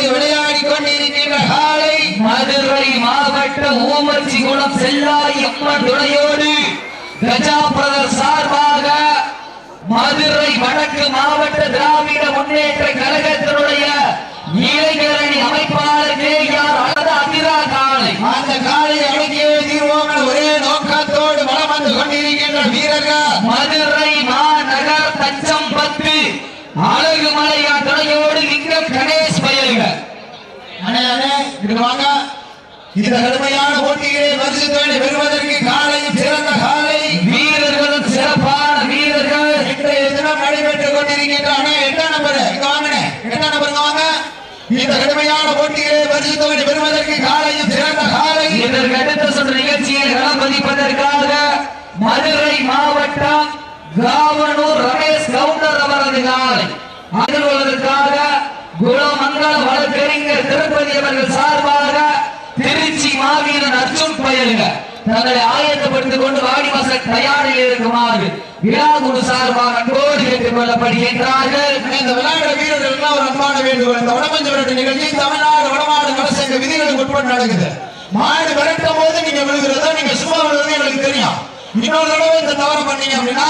தொட்டு விளையாடி கொண்டிருக்கின்ற காலை மதுரை மாவட்டம் ஊமர்ச்சி குளம் செல்லாய் அம்மன் துணையோடு கஜா பிரதர் சார்பாக மதுரை வடக்கு மாவட்ட திராவிட முன்னேற்ற கழகத்தினுடைய இளைஞரணி அமைப்பாளர் கே ஆர் அழகா அதிரா காலை. அந்த காலை அடக்கியே தீர்வோம் ஒரே நோக்கத்தோடு வலம் வந்து கொண்டிருக்கின்ற வீரர்கள். மதுரை மாநகர் தச்சம் பத்து அழகு மலையா துணையோடு கணேஷ் பயல்க அண்ணே அண்ணே வாங்க. இந்த கடுமையான போட்டிகளை பரிசுத்தோடு பெறுவதற்கு காலையும் சிறந்த காலை. வீரர்களும் சிறப்பான வீரர்கள். இன்றைய தினம் நடைபெற்றுக் கொண்டிருக்கின்ற அணை எட்டாம் நம்பர் இங்க வாங்கினே எட்டாம் நம்பர் வாங்க? இந்த கடுமையான போட்டிகளை பரிசுத்தோடு பெறுவதற்கு காலையும் சிறந்த காலை. இதற்கு அடுத்த சொல்ற நிகழ்ச்சியை களப்பதிப்பதற்காக மதுரை மாவட்டம் காவனூர் ரமேஷ் கவுண்டர் அவரது காலை. அதில் உள்ளதற்காக குலமங்கல வழக்கறிஞர் திருப்பதி அவர்கள் சார்பாக திருச்சி மாவீரன் அர்ஜுன் பயலுங்க. தங்களை ஆயத்தப்படுத்திக் கொண்டு வாடிவாசல் தயாரில் இருக்குமாறு விழாக்குழு சார்பாக அன்போடு கேட்டுக் கொள்ளப்படுகின்றார்கள். இந்த விளையாட வீரர்கள் எல்லாம் ஒரு அன்பான வேண்டுகோள். இந்த வடமஞ்ச விரட்டு நிகழ்ச்சி தமிழ்நாடு வடமாடு நலசங்க விதிகளுக்கு உட்பட்டு நடக்குது மாடு விரட்டும் போது நீங்க விழுகிறதோ நீங்க சும்மா விழுகிறது எங்களுக்கு தெரியும். இன்னொரு தடவை இந்த தவறு பண்ணீங்க அப்படின்னா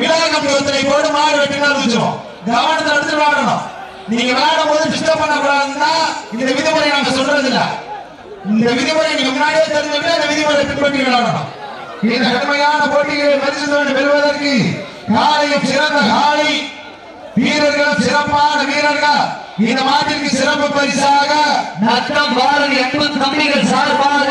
விழா கம்பி ஒத்தனை போட்டு மாடு வெட்டினா இருந்துச்சோம் கவனத்தை எடுத்து வாடணும் நீங்க விளையாடும் போது டிஸ்டர்ப் பண்ணக்கூடாதுன்னா இந்த விதிமுறை நாங்க சொல்றது இல்ல இந்த விதிமுறை நீங்க முன்னாடியே தெரிஞ்சுக்கிட்டு அந்த விதிமுறை பின்பற்றி விளையாடணும். இந்த கடுமையான போட்டிகளை பரிசு பெறுவதற்கு காலையும் சிறந்த காலை. வீரர்கள் சிறப்பான வீரர்கள். இந்த மாட்டிற்கு சிறப்பு பரிசாக நத்தம் பாரதி அன்பு தம்பிகள் சார்பாக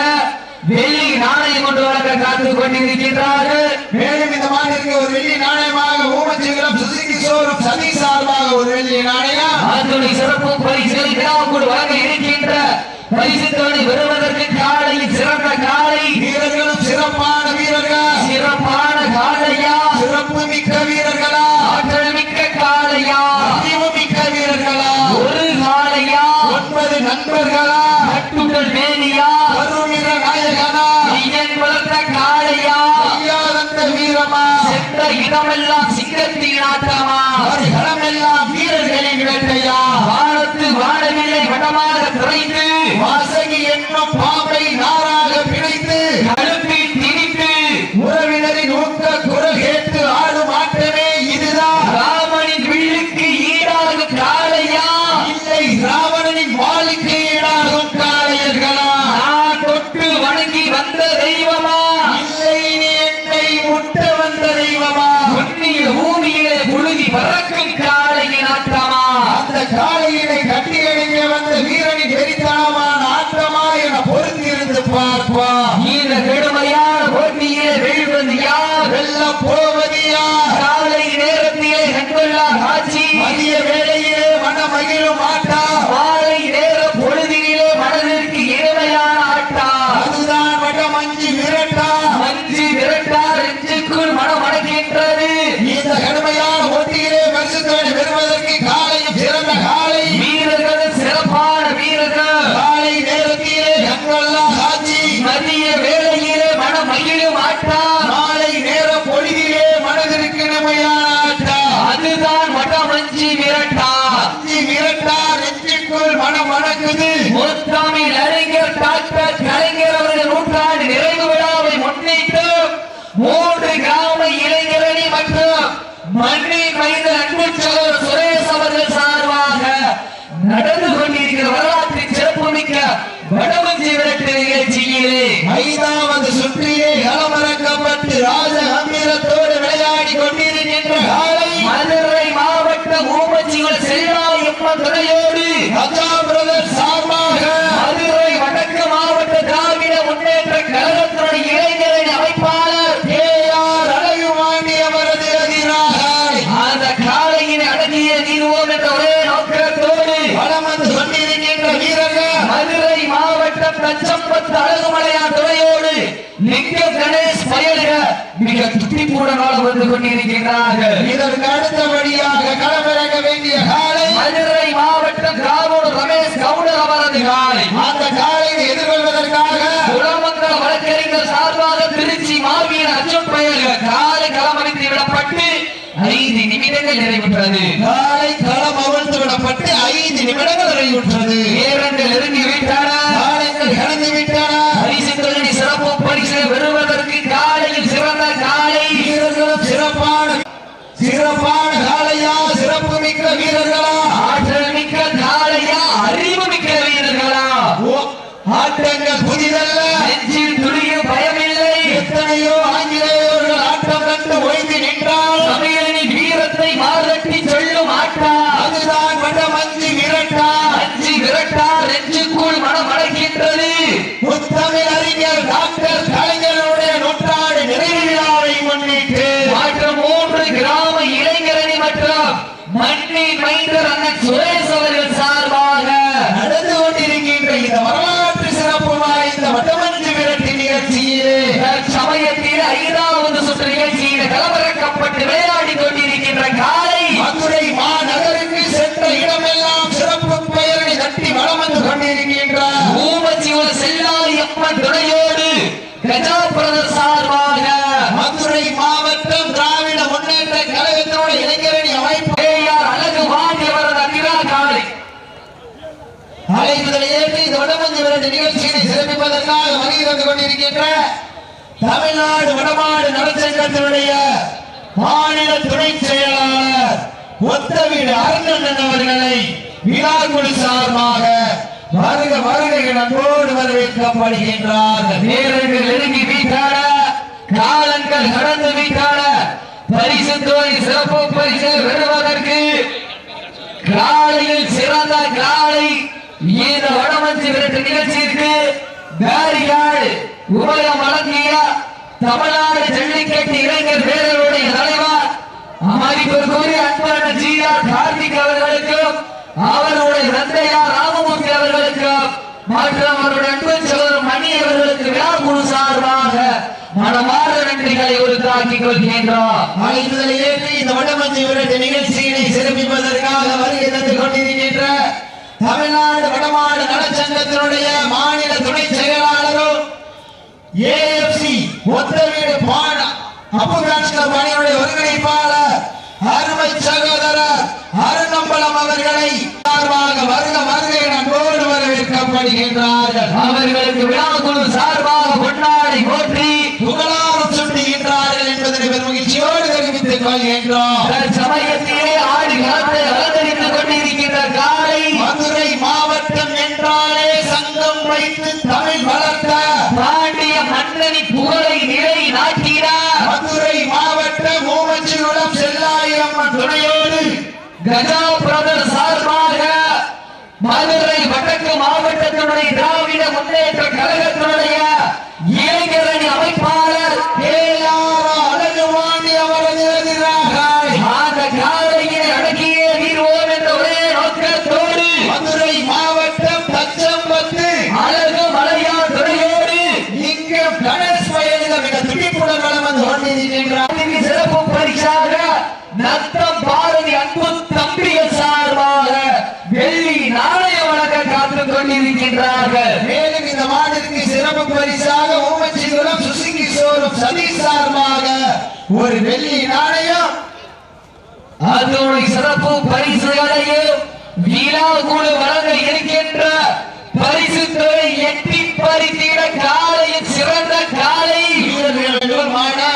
வெள்ளி நாணயம் கொண்டு வழங்க காத்து கொண்டிருக்கின்றார்கள். மேலும் இந்த மாட்டிற்கு ஒரு வெள்ளி நாணயமாக ஊமச்சிவிலம் சுசுகி ஷோரூம் சதி சார்பாக ஒரு வெள்ளி நாணயம். அத்துணை சிறப்பு பரிசுகளை விழாவுக்குள் வழங்க இருக்கின்ற பரிசு தொகை பெறுவதற்கு காலையில் சிறந்த காலை. வீரர்களும் சிறப்பான வீரர்கள்? சிறப்பான காலையா? சிறப்பு மிக்க வீரர்களா? ஆற்றல் மிக்க காலையா? அறிவு மிக்க வீரர்களா? ஒரு காலையா? ஒன்பது நண்பர்களா? கட்டுடல் மேனியா? கருவீர நாயகனா? ஐயன் வளர்த்த காலையா? வீரமா? சென்ற இடமெல்லாம் சிங்கத்தின் ஆட்டமா? Red 你 மட்டமஞ்சி விரட்டா. அஞ்சு விரட்டா நெஞ்சுக்குள் மனம் மணக்குது முத்தமிழ் அறிஞர் டாக்டர் கலைஞர் அவர்கள் நூற்றாண்டு நிறைவு விழாவை முன்னிட்டு மூன்று கிராம இளைஞரணி மற்றும் மண்ணி மைந்த அன்பு சகோதரர் சுரேஷ் அவர்கள் சார்பாக நடந்து கொண்டிருக்கிற வரலாற்று சிறப்புமிக்க வடமஞ்சி விரட்டு நிகழ்ச்சியிலே ஐந்தாவது சுற்றிலே களமிறக்கப்பட்டு ராஜ கம்பீரத்தோடு விளையாடி கொண்டிருக்கின்ற காலை மதுரை ஊமச்சிகள் செல்லாயம்மன் சார்பாக மதுரை வடக்கு மாவட்ட திராவிட முன்னேற்ற கழகத்தினுடைய இளைஞரணி அமைப்பாளர் கே ஆர் அழகுவாணி அவரது அதிராக அந்த காலையின் அடங்கிய தீர்வோம் என்ற ஒரே நோக்கத்தோடு வளம் வந்து கொண்டிருக்கின்ற வீரர்கள் மதுரை தச்சம்பத்து அழகுமலையார் துறையோடு லிங்க கணேஷ் பயல்க மிக துட்டிப்புடனாக வந்து கொண்டிருக்கிறார்கள் இதற்கு அடுத்தபடியாக களமிறங்க எதிர்கொள்வதற்காக குலமங்கல நிமிடங்கள் நிறைவுற்றது. காலை களம் ஐந்து நிமிடங்கள் நிறைவுற்றது. இறங்கி விட்டன. காலங்கள் இழந்து விட்டன. பரிசுகளின் சிறப்பு பரிசு பெறுவதற்கு காலையில் சிறந்த காலை. வீரர்களும் சிறப்பான சிறப்பான காலையா சிறப்பு மிக்க வீரர்களா. ஆற்றல் மிக்க காலையா அறிவு ஓ, ஆட்டங்கள் புதிதல்ல நெஞ்சில் துளியும் பயமில்லை. எத்தனையோ ஆங்கிலேயர்கள் ஆட்டம் கண்டு ஓய்ந்து நின்றால் தமிழனின் வீரத்தை மாறட்டி சொல்லும் ஆட்டா அதுதான் வடமஞ்சி விரட்டா அஞ்சு விரட்டா நெஞ்சுக்குள் மனம் அடைக்கின்றது முத்தமிழ் அறிஞர் டாக்டர் கலைஞருடைய நூற்றாண்டு நிறைவு விழாவை முன்னிட்டு மாற்றம் மூன்று கிராம இளைஞரணி மற்றும் மண்ணின் மைந்தர் அண்ணன் சுரேஷ் அவர்கள் சார்பாக நடந்து கொண்டிருக்கின்ற இந்த வரலாற்று சிறப்பு வாய்ந்த வட்டமஞ்சு விரட்டு நிகழ்ச்சியிலே சமயத்தில் ஐந்தாவது சுற்று நிகழ்ச்சியில் கலவரக்கப்பட்டு விளையாடி கொண்டிருக்கின்ற காலை மதுரை மாநகருக்கு சென்ற இடமெல்லாம் சிறப்பு பெயரை தட்டி வளம் வந்து கொண்டிருக்கின்றார் ஊமச்சிவ செல்லாரி அம்மன் துணையோடு கஜா பிரதர் சார்பாக மதுரை மாவட்டம் திராவிட முன்னேற்ற கழகத்தினுடைய இளைஞரணி அமைப்பு ஏஆர் அழகு வாண்டியவரது அதிரா காலை அழைப்புதலை ஏற்று இந்த இந்த விரட்டு நிகழ்ச்சியினை சிறப்பிப்பதற்காக வருகை தந்து கொண்டிருக்கின்ற தமிழ்நாடு வடமாடு நலச்சங்கத்தினுடைய மாநில துணை செயலாளர் ஒத்தவீடு அருணன் அவர்களை விழாக்குழு சார்பாக வருக வருகை என வரவேற்கப்படுகின்றார். நேரங்கள் நெருங்கி வீட்டாட காலங்கள் கடந்து வீட்டாட பரிசு சிறப்பு பரிசு பெறுவதற்கு காலையில் சிறந்த காலை இந்த வடமஞ்சி விரட்டு நிகழ்ச்சிக்கு பேரிகாடு உபயம் வழங்கிய தமிழ்நாடு ஜல்லிக்கட்டு இளைஞர் பேரருடைய தலைவர் மதிப்பிற்குரிய அன்பான ஆர் கார்த்திக் அவர்களுக்கும் அவருடைய தந்தையார் ராமமூர்த்தி அவர்களுக்கும் மற்றும் அவருடைய அன்பு சகோதரர் மணி அவர்களுக்கு விழாக்குழு சார்பாக மனமார்ந்த நன்றிகளை உருத்தாக்கிக் கொள்கின்றோம். அழைப்புதலை ஏற்றி இந்த வடமஞ்சி விரட்டு நிகழ்ச்சியினை சிறப்பிப்பதற்காக வருகை தந்து கொண்டிருக்கின்ற தமிழ்நாடு வடமாடு நலச்சங்கத்தினுடைய மாநில துணை செயலாளரும் ஏஎஃப்சி ஒத்தவீடு பாட அப்புராட்சிக பணியுடைய ஒருங்கிணைப்பாளர் அருமை சகோதரர் அருணம்பலம் அவர்களை சார்பாக வருக வருக என அன்போடு வரவேற்கப்படுகின்றார்கள். அவர்களுக்கு விழாக்குழு சார்பாக கொண்டாடி போற்றி புகழாரம் சுட்டுகின்றார்கள் என்பதனை பெரும் மகிழ்ச்சியோடு தெரிவித்துக் கொள்கின்றோம். வைத்து தமிழ் வளர்த்த பாண்டிய மன்னனி புகழை நிலை நாட்டினார் மதுரை மாவட்டம் மூவச்சிகுளம் செல்லாயிரம்மன் துணையோடு கஜா பிரதர் சார்பாக மதுரை வடக்கு மாவட்டத்தினுடைய திராவிட முன்னேற்ற கழகத்தினுடைய கொண்டிருக்கின்றார்கள் மேலும் இந்த மாடிற்கு சிறப்பு பரிசாக ஊமச்சிகுளம் சுசுங்கி சோறும் சதீஷ் சார்பாக ஒரு வெள்ளி நாணயம். அதோடு சிறப்பு பரிசுகளையும் விழா குழு வழங்க இருக்கின்ற பரிசு எட்டி பறித்திட காலையில் சிறந்த காலை. வீரர்கள் ரெண்டு மாடை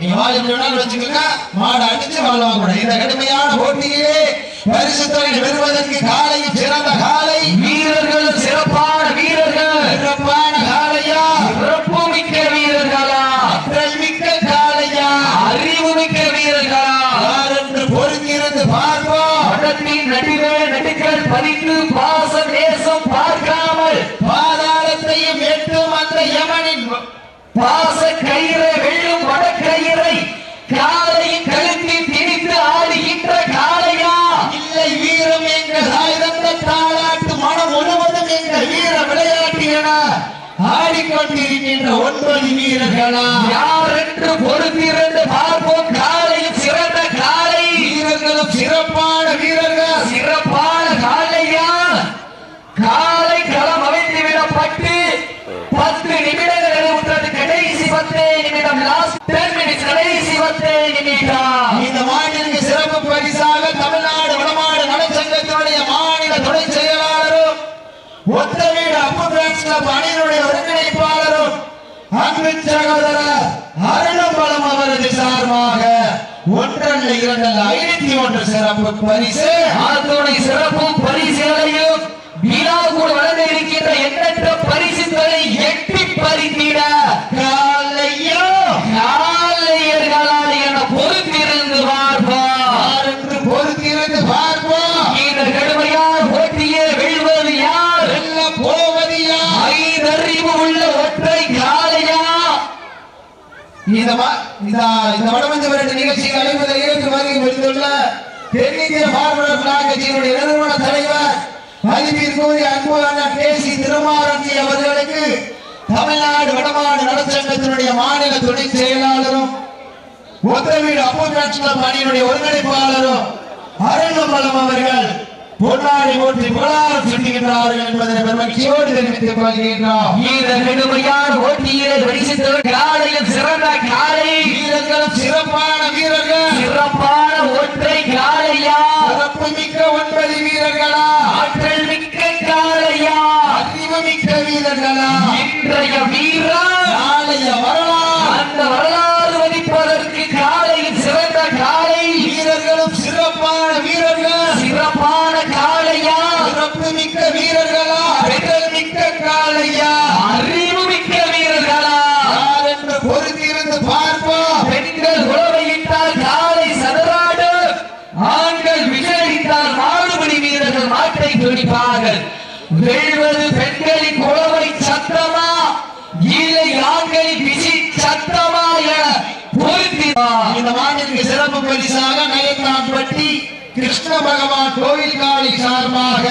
நீங்க வாழ வச்சுக்கோங்க. மாடு அடிச்சு வாழ கூடாது. இந்த கடுமையான போட்டியிலே பரிசு தொகை பெறுவதற்கு காலையும் சிறந்த காலை. வீரர்கள் சிறப்பான வீரர்கள். சிறப்பான காலையா? சிறப்பு மிக்க வீரர்களா? ஆற்றல் மிக்க காலையா? அறிவு மிக்க வீரர்களா? யார் என்று பொறுத்திருந்து பார்ப்போம். படத்தின் நடுவே நடுக்கள் பதித்து பாச தேசம் பார்க்காமல் பாதாளத்தையும் எட்டும் அந்த யமனின் பாச கயிறை வெள்ளும் வடக்கயிறை காலையின் ஆடிக்கொண்டிருக்கின்ற ஒன்பது வீரர்களா? யார் என்று பொறுத்திருந்து பார்ப்போம். யார் சிறந்த காலை வீரர்களும் சிறப்பான வீரர்கள் சிறப்பான காளையா காலை களம் அமைத்து விடப்பட்டு பத்து நிமிடங்கள் நிறைவுற்றது கடைசி பத்தே நிமிடம் லாஸ்ட் டென் மினிட்ஸ் கடைசி பத்தே நிமிடம் இந்த மாநிலக்கு சிறப்பு பரிசாக தமிழ்நாடு வடமாடு நலச்சங்கத்தினுடைய மாநில துணை செயலாளரும் ஒத்த வீடு அப்பு பிரான்ஸ் கிளப் அணியினுடைய ஒருங்கிணைப்பாளரும் அன்பு சகோதரர் அருணம்பலம் அவரது சார்பாக ஐநூத்தி ஒன்று சிறப்பு பரிசு அத்துணை சிறப்பு பரிசுகளையும் விழாக்குள் வளர்ந்து இருக்கின்ற எண்ணற்ற பரிசுகளை எட்டி பறித்திட காலையோ காலையர்களால் என பொறுத்திருந்து என்று பொறுத்திருந்து பார்ப்போம். இந்த கடுமையார் இந்த வ- இந்த இந்த வடமஞ்ச விரட்டு நிகழ்ச்சிக்கு அழைப்பதில் ஏற்று வருகை புரிந்துள்ள தென்னிந்திய பார்வலர் கட்சியினுடைய நிறுவன தலைவர் மதிப்பிற்குரிய அன்புயான பேசி திருமாரஞ்சி அவர்களுக்கு தமிழ்நாடு வடமாடு நலச்சங்கத்தினுடைய மாநில துணை செயலாளரும் ஒத்தவீடு அப்போகாட்சியம் அணியினுடைய ஒருங்கிணைப்பாளரும் அருணம்பலம் அவர்கள் பொன்னாடி போற்றி புகழாரம் சுட்டுகின்றார்கள் என்பதை பெருமகிழ்ச்சியோடு தெரிவித்துக் கொள்கின்றோம். இந்த கடுமையார் போட்டியிலே பரிசுத்தவர் சிறப்பான வீரர்கள். துடிப்பார்கள். மாட்டை வெல்வது பெண்களின் உழவை சத்தமா? இல்லை ஆண்களின் விசி சத்தமா என பொருத்தி இந்த மாநிலத்துக்கு சிறப்பு பரிசாக நயத்தான்பட்டி கிருஷ்ண பகவான் கோவில் காளி சார்பாக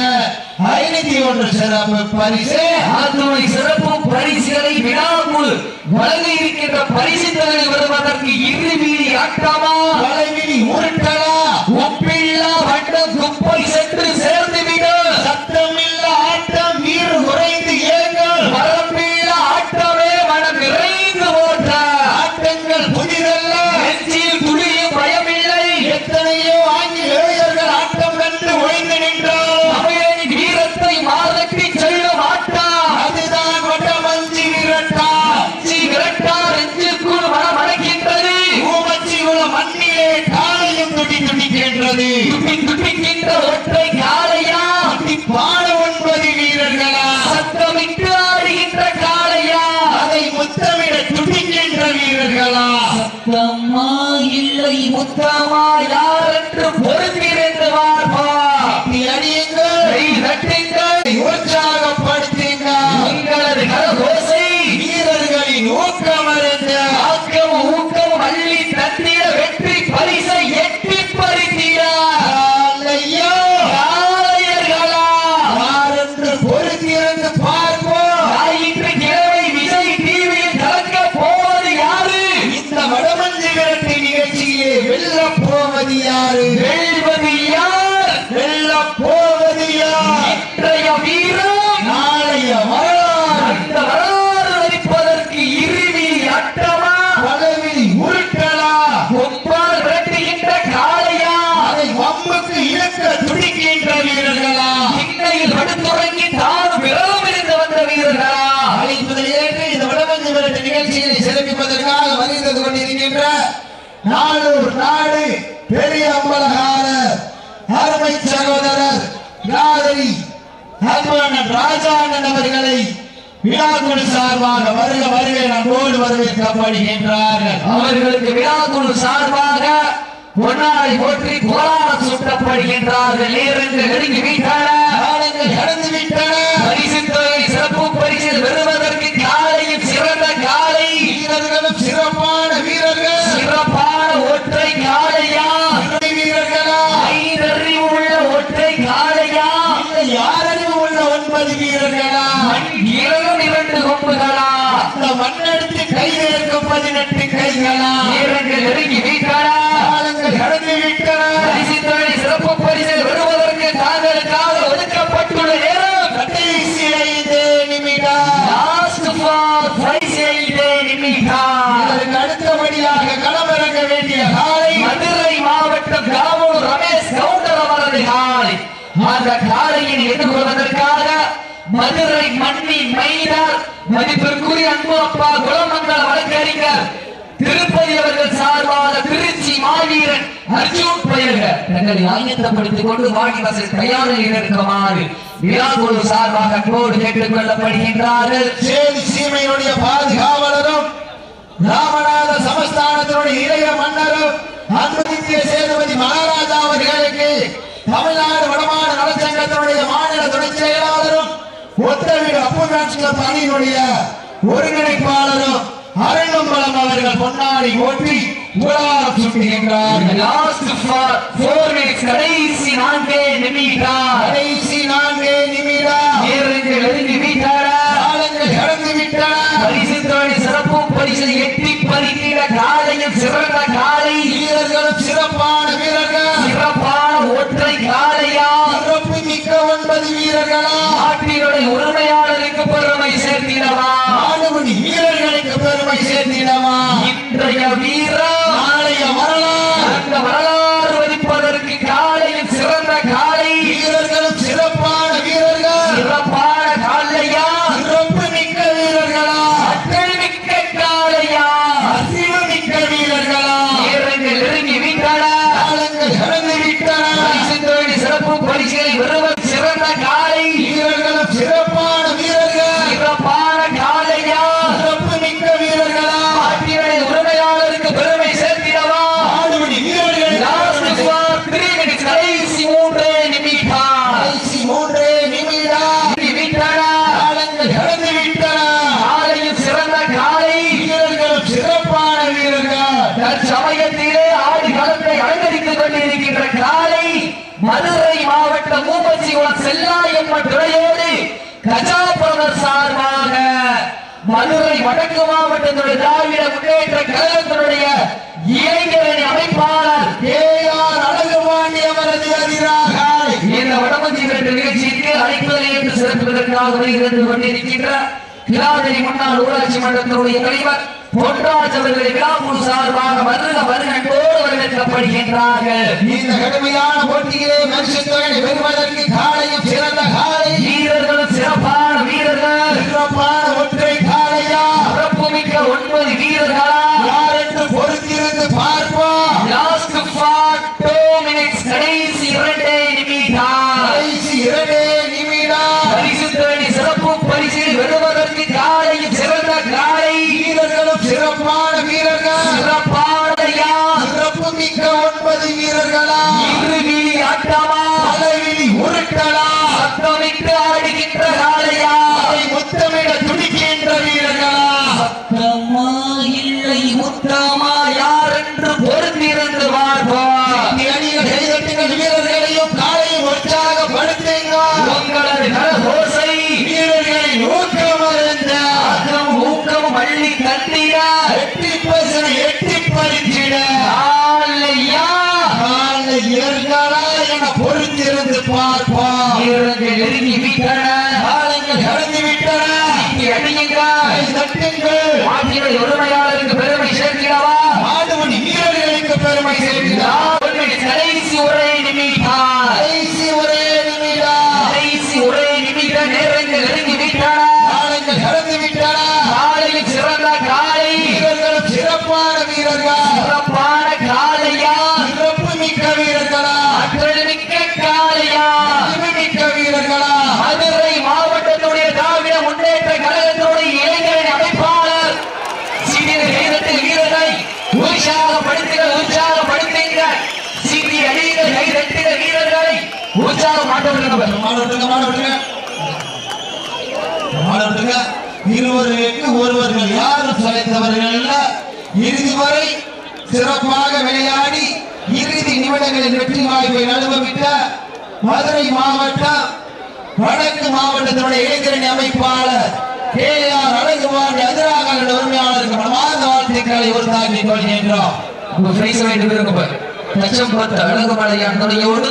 ஐநூத்தி ஒன்று சிறப்பு பரிசு. அதனுடைய சிறப்பு பரிசுகளை விடாமல் வழங்க இருக்கின்ற பரிசு தலைவர் வருவதற்கு இரு இறுதி ஆட்டமா? வலைவிழி உருட்டலா? ஒப்பில்லா வட்ட குப்பை சென்று சேர்ந்து இல்லை முத்தமா நாளூர் நாடு பெரிய அம்பலகாரர் அருமை சகோதரர் நாதரி அன்புடன் ராஜாண்ணன் அவர்களை விழாக்குழு சார்பாக வருக வருகை நம்மோடு வரவேற்கப்படுகின்றார்கள். அவர்களுக்கு விழாக்குழு சார்பாக பொன்னாரை போற்றி கோலாரம் சுட்டப்படுகின்றார்கள். நேரங்கள் நெருங்கி விட்டன. காலங்கள் கடந்து விட்டன. பரிசுத்த நேரங்கள் நெருங்கி விட்டன சிறப்பு பெறுவதற்கு தாங்களுக்காக ஒதுக்கப்பட்டுள்ள நேரம். கடைசி ஐந்து நிமிடம். லாஸ்ட் ஃபார் பிரைஸ் ஐந்தே நிமிடம். அடுத்தபடியாக களமிறங்க வேண்டிய காலை. மதுரை மாவட்டம் காவூர் ரமேஷ் கவுண்டர் அவரது காலை. அந்த காலையில் எதிர்கொள்வதற்காக மதுரை மண்ணின் மைதார் மதிப்பிற்குரிய அன்பு அப்பா குலமங்கல வழக்கறிஞர் திருப்பதி அவர்கள் சார்பாக திருச்சி மாவீரன் அர்ஜுன் பெயர்க தங்களை ஆயத்தப்படுத்திக் கொண்டு வாடிவாசல் தயாரில் இருக்குமாறு விழாக்குழு சார்பாக அன்போடு கேட்டுக் கொள்ளப்படுகின்றார்கள். சேதி சீமையுடைய பாதுகாவலரும் ராமநாத சமஸ்தானத்தினுடைய இளைய மன்னரும் அன்புதித்திய சேதுபதி மகாராஜா அவர்களுக்கு தமிழ்நாடு வடமாடு நலச்சங்கத்தினுடைய மாநில துணை செயலாளரும் ஒத்தவீடு அப்புராட்சிய பணியினுடைய ஒருங்கிணைப்பாளரும் அருணம்பலம் அவர்கள் பொன்னாடி ஓட்டி உலகம் சுட்டுகின்றார்கள் லாஸ்ட் ஃபார் மினிட்ஸ் கடைசி நான்கே நிமிடம். கடைசி நான்கே நிமிடம். நேரங்கள் நெருங்கி விட்டன. காலங்கள் கடந்து விட்டன. பரிசு சிறப்பு பரிசு எட்டி பறிக்கிற காலையும் சிறந்த காலை. வீரர்களும் சிறப்பான வீரர்கள். சிறப்பான ஒற்றை காலையா? சிறப்பு மிக்க ஒன்பது வீரர்களா? நாட்டினுடைய உரிமையாளருக்கு பெருமை சேர்த்திடவா? ஆடுமணி வீரர்களுக்கு பெருமை சேர்த்திடவா? இன்றைய வீரா நாளைய வரலாறு. அந்த வரலாறு செல்லாயம்மன் கஜா கஜாபுரம் சார்பாக மதுரை வடக்கு மாவட்டத்தினுடைய திராவிட முன்னேற்ற கழகத்தினுடைய இளைஞரணி அமைப்பாளர் கேஆர் அழகுபாண்டி அவரது எதிராக இந்த வடமஞ்சி என்ற நிகழ்ச்சிக்கு அழைப்பதை என்று சிறப்புவதற்காக வருகிறது கொண்டிருக்கின்ற கிளாதரி முன்னாள் ஊராட்சி மன்றத்தினுடைய தலைவர் பொன்ராஜ் அவர்களை விழாக்குழு சார்பாக வருக வருகத்தோடு வரவேற்கப்படுகின்றார்கள் இந்த கடுமையான போட்டியிலே பரிசு தொகையை பெறுவதற்கு காலையும் சிறந்த காலை வீரர்களும் சிறப்பான வீரர்கள். சிறப்பான ஒற்றை காலையா சிறப்புமிக்க ஒன்பது வீரர்களா. யார் என்று பொறுத்திருந்து பார்ப்போம். லாஸ்ட் ஃபார் டூ மினிட்ஸ் கடைசி இரண்டே நிமிடம் கடைசி இரண்டே நிமிடம் பரிசு தேடி சிறப்பு காலையும் சிறப்பான வீரர்கள். சிறப்பானையா சிறப்பு மிக்க ஒன்பது வீரர்களா. இறுதி ஆட்டமா. தலைவிழி உருட்டலா. சத்தமிட்டு ஆடுகின்ற காலையா பார்ப்போம் வீரர்கள் நெருங்கி விட்டன. காலங்கள் கடந்து விட்டன. இங்கே அடியுங்க. கை தட்டுங்கள் மாட்டினுடைய உரிமையாளருக்கு பெருமை சேர்க்கிறவா? வீரர்களுக்கு பெருமை சேர்க்கிறார். கடைசி ஒரே வீரர்களை உற்சாகப்படுத்துக உற்சாகப்படுத்துங்க சிறிய கை கைதட்டுக வீரர்களை உற்சாகம் மாட்டவர்கள் மாணவர்களுங்க மாணவர்களுங்க இருவருக்கு ஒருவர்கள் யாரும் சளைத்தவர்கள் அல்ல. இறுதி வரை சிறப்பாக விளையாடி இறுதி நிமிடங்களில் வெற்றி வாய்ப்பை அனுபவித்த மதுரை மாவட்டம் வடக்கு மாவட்டத்தினுடைய இளைஞரணி அமைப்பாளர் கே ஆர் அழகுவாண்டி எதிராக உரிமையாளருக்கு மனமார்ந்த வாழ்த்துக்களை உருவாக்கிக் கொள்கின்றோம். உங்க பிரைஸ் வேண்டும் விரும்ப லட்சம் பத்து அழகு மலையான் துணையோடு